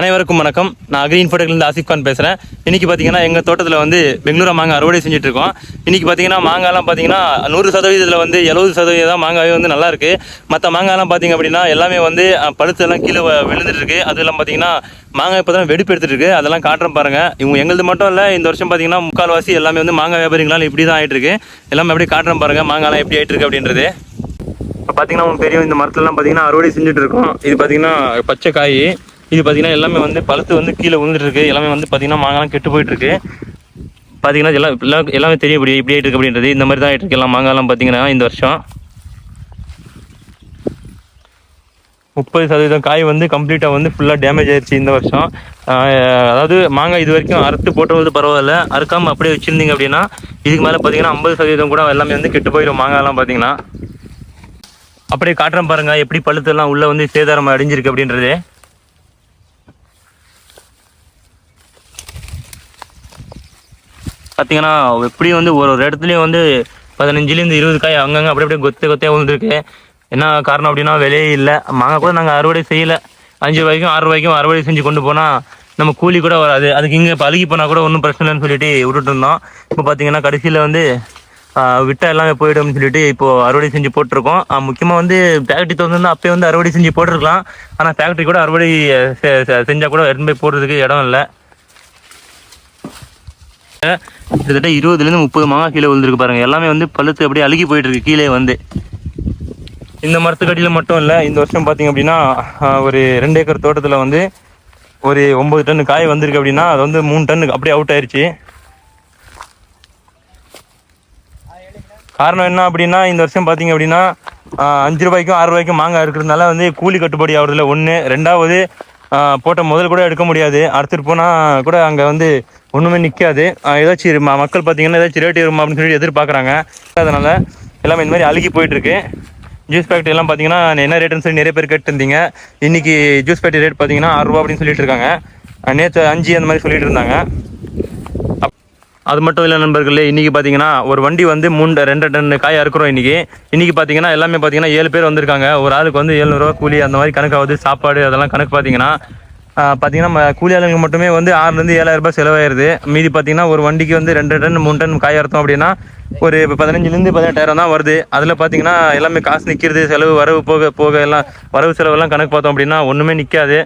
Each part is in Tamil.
அனைவருக்கும் வணக்கம். நான் அக்ரீன் ஃபோட்டோலேருந்து ஆசிப் கான் பேசுகிறேன் இன்றைக்கி பார்த்தீங்கன்னா எங்கள் தோட்டத்தில் வந்து பெங்களூரா மாங்காய் அறுவடை செஞ்சுட்டு இருக்கோம் இன்றைக்கி பார்த்தீங்கன்னா மாங்காய்லாம் பார்த்தீங்கன்னா நூறு சதவீதத்தில் வந்து எழுபது சதவீதம் தான் மாங்காய் வந்து நல்லாயிருக்கு மற்ற மாங்காய்லாம் பார்த்தீங்க அப்படின்னா எல்லாமே வந்து பழுத்தெல்லாம் கீழே வ- விழுந்துட்டு இருக்கு. அதெல்லாம் பார்த்தீங்கன்னா மாங்காய் இப்போ தான் வெடிப்பு எடுத்துட்டு இருக்கு. அதெல்லாம் காட்டுறேன் பாருங்கள் இவங்க எங்களது மட்டும் இல்லை இந்த வருஷம் பார்த்தீங்கன்னா முக்கால்வாசி எல்லாமே வந்து மாங்காய் வியாபாரிங்களாம் இப்படி தான் ஆகிட்டு இருக்கு. எல்லாமே அப்படியே காட்டுறேன் பாருங்கள் மாங்காய்லாம் எப்படி ஆயிட்டு இருக்கு அப்படின்றது. இப்போ பார்த்தீங்கன்னா உங்களுக்கு தெரியும் இந்த மரத்துலலாம் பார்த்தீங்கன்னா அறுவடை செஞ்சுட்டு இருக்கோம். இது பார்த்தீங்கன்னா பச்சை காய் இது பார்த்தீங்கன்னா எல்லாமே வந்து பழுத்து வந்து கீழே விழுந்துட்டு இருக்கு எல்லாமே வந்து பார்த்தீங்கன்னா மாங்காய்லாம் கெட்டு போயிட்டுருக்கு. பார்த்தீங்கன்னா எல்லாம் எல்லாம் எல்லாமே தெரியும் இப்படி இப்படி இருக்கு அப்படின்றது. இந்த மாதிரி தான் ஆகிட்டு இருக்கு எல்லாம் மாங்காய்லாம் பார்த்தீங்கன்னா இந்த வருஷம். முப்பது சதவீதம் காய் வந்து கம்ப்ளீட்டாக வந்து ஃபுல்லாக டேமேஜ் ஆயிடுச்சு இந்த வருஷம். அதாவது மாங்காய் இது வரைக்கும் அறுத்து போட்டுறது பரவாயில்ல. அறுக்காமல் அப்படியே வச்சுருந்தீங்க அப்படின்னா இதுக்கு மேலே பார்த்தீங்கன்னா ஐம்பது சதவீதம் கூட எல்லாமே வந்து கெட்டு போயிடும் மாங்காய்லாம் பார்த்தீங்கன்னா அப்படியே காட்டுறேன் பாருங்க. எப்படி பழுத்தெல்லாம் உள்ளே வந்து சேதாரம் அடைஞ்சிருக்கு அப்படின்றது. பார்த்தீங்கன்னா எப்படி வந்து ஒரு ஒரு இடத்துலையும் வந்து பதினஞ்சுலேருந்து இருபது காய் அங்கங்கே அப்படி அப்படியே கொத்து கொத்தையாக விழுந்துருக்கு. என்ன காரணம் அப்படின்னா விலையே இல்லை. மாங்காய் கூட நாங்கள் அறுவடை செய்யலை. அஞ்சு ரூபாய்க்கும் ஆறு ரூபாய்க்கும் அறுவடை செஞ்சு கொண்டு போனால் நம்ம கூலி கூட வராது. அதுக்கு இங்கே இப்போ அழுகி போனால் கூட ஒன்றும் பிரச்சனை இல்லைன்னு சொல்லிட்டு விட்டுட்டு இருந்தோம். இப்போ பார்த்தீங்கன்னா கடைசியில் வந்து விட்டால் விட்டா எல்லாமே போயிடும்னு சொல்லிட்டு இப்போது அறுவடை செஞ்சு போட்டிருக்கோம். முக்கியமாக வந்து ஃபேக்ட்ரி திறந்து அப்போயே வந்து அறுவடை செஞ்சு போட்டிருக்கலாம். ஆனால் ஃபேக்ட்ரி கூட அறுவடை செஞ்சால் கூட எடுத்து போய் போடுறதுக்கு இடம் இல்லை. கிட்டத்தட்ட இருபதுலேருந்து முப்பது மாங்காய் கீழே விழுந்துருக்கு பாருங்கள் எல்லாமே வந்து பழுத்து அப்படியே அழுகி போயிட்டு இருக்கு கீழே வந்து. இந்த மரத்துக்கடியில் மட்டும் இல்லை இந்த வருஷம் பார்த்தீங்க அப்படின்னா ஒரு ரெண்டு ஏக்கர் தோட்டத்தில் வந்து ஒரு ஒம்பது டன் காய் வந்திருக்கு அப்படின்னா அது வந்து மூணு டன்னு அப்படியே அவுட் ஆயிடுச்சு காரணம் என்ன அப்படின்னா இந்த வருஷம் பார்த்தீங்க அப்படின்னா அஞ்சு ரூபாய்க்கும் ஆறு ரூபாய்க்கும் மாங்காய் இருக்கிறதுனால வந்து கூலி கட்டுப்படி ஆகுறதுல ஒன்று ரெண்டாவது போட்ட முதல் கூட எடுக்க முடியாது. அடுத்துட்டு போனால் கூட அங்கே வந்து ஒன்றுமே நிற்காது ஏதாச்சும் மக்கள் பார்த்தீங்கன்னா ஏதாச்சும் ரேட் ஏறுமா அப்படின்னு சொல்லி எதிர்பார்க்குறாங்க அதனால் எல்லாமே இந்த மாதிரி அழுகி போயிட்டுருக்கு. ஜூஸ் பேக்கெட் எல்லாம் பார்த்தீங்கன்னா என்ன ரேட்டுன்னு சொல்லி நிறைய பேர் கேட்டுருந்தீங்க. இன்னைக்கு ஜூஸ் ஃபேக்ட்ரி ரேட் பார்த்தீங்கன்னா ஆறுரூவா அப்படின்னு சொல்லிட்டு இருக்காங்க. நேற்று அஞ்சு அந்த மாதிரி சொல்லிட்டு இருந்தாங்க. அது மட்டும் இல்லை நண்பர்களே இன்றைக்கி பார்த்தீங்கன்னா ஒரு வண்டி வந்து மூணு ரெண்டு டன் காய் அறுக்கிறோம் இன்றைக்கி இன்றைக்கி பார்த்தீங்கன்னா எல்லாமே பார்த்தீங்கன்னா ஏழு பேர் வந்திருக்காங்க. ஒரு ஆளுக்கு வந்து எழுநூறுவா கூலி அந்த மாதிரி கணக்காகுது சாப்பாடு அதெல்லாம் கணக்கு பார்த்தீங்கன்னா பார்த்தீங்கன்னா ம- கூலி ஆளுங்களுக்கு மட்டுமே வந்து ஆறுலேருந்து ஏழாயிரம் ரூபாய் செலவாயிருது. மீதி பார்த்தீங்கன்னா ஒரு வண்டிக்கு வந்து ரெண்டு டன் மூணு டன் காய் அறுத்தோம் அப்படின்னா ஒரு இப்போ பதினஞ்சுலேருந்து பதினெட்டாயிரம் தான் வருது. அதில் பார்த்தீங்கன்னா எல்லாமே காசு நிற்கிறது செலவு வரவு போக போக எல்லாம் வரவு செலவெல்லாம் கணக்கு பார்த்தோம் அப்படின்னா ஒன்றுமே நிற்காது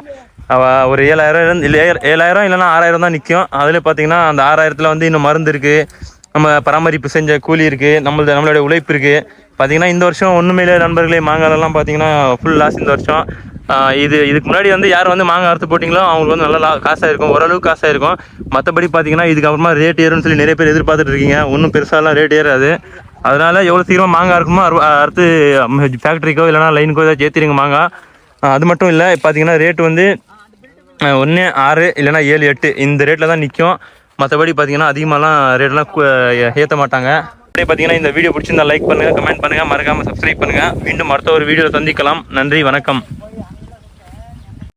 ஒரு ஏழாயிரம் இல்லை ஏழாயிரம் இல்லைன்னா ஆறாயிரம் தான் நிற்கும் அதில் பார்த்தீங்கன்னா அந்த ஆறாயிரத்தில் வந்து இன்னும் மருந்து இருக்குது நம்ம பராமரிப்பு செஞ்ச கூலி இருக்குது நம்மளது நம்மளுடைய உழைப்பு இருக்குது பார்த்தீங்கன்னா இந்த வருஷம் ஒன்றுமே இல்லை நண்பர்களே. மாங்காயெல்லாம் பார்த்தீங்கன்னா ஃபுல் லாஸ் இந்த வருஷம். இது இதுக்கு முன்னாடி வந்து யார் வந்து மாங்காய் அறுத்து போட்டிங்களோ அவங்களுக்கு வந்து நல்லா காசாக இருக்கும் ஓரளவுக்கு காசாக இருக்கும் மற்றபடி பார்த்தீங்கன்னா இதுக்கப்புறமா ரேட் ஏறும்னு சொல்லி நிறைய பேர் எதிர்பார்த்துட்டு இருக்கீங்க. ஒன்றும் பெருசாலாம் ரேட் ஏறாது. அதனால் எவ்வளோ சீக்கிரம் மாங்காய் இருக்குமோ அறுத்து ஃபேக்ட்ரிக்கோ இல்லைனா லைனுக்கோ ஏதாவது ஏற்றிடுங்க மாங்காய். அது மட்டும் இல்லை பார்த்தீங்கன்னா ரேட் வந்து ஒன்று ஆறு இல்லைன்னா ஏழு எட்டு இந்த ரேட்டில் தான் நிற்கும் மற்றபடி பார்த்தீங்கன்னா அதிகமாகலாம் ரேட்லாம் ஏற்ற மாட்டாங்க. அப்படியே பார்த்தீங்கன்னா இந்த வீடியோ பிடிச்சிருந்தா லைக் பண்ணுங்கள் கமெண்ட் பண்ணுங்கள் மறக்காமல் சப்ஸ்கிரைப் பண்ணுங்கள் மீண்டும் அடுத்த ஒரு வீடியோவில் சந்திக்கலாம். நன்றி வணக்கம்.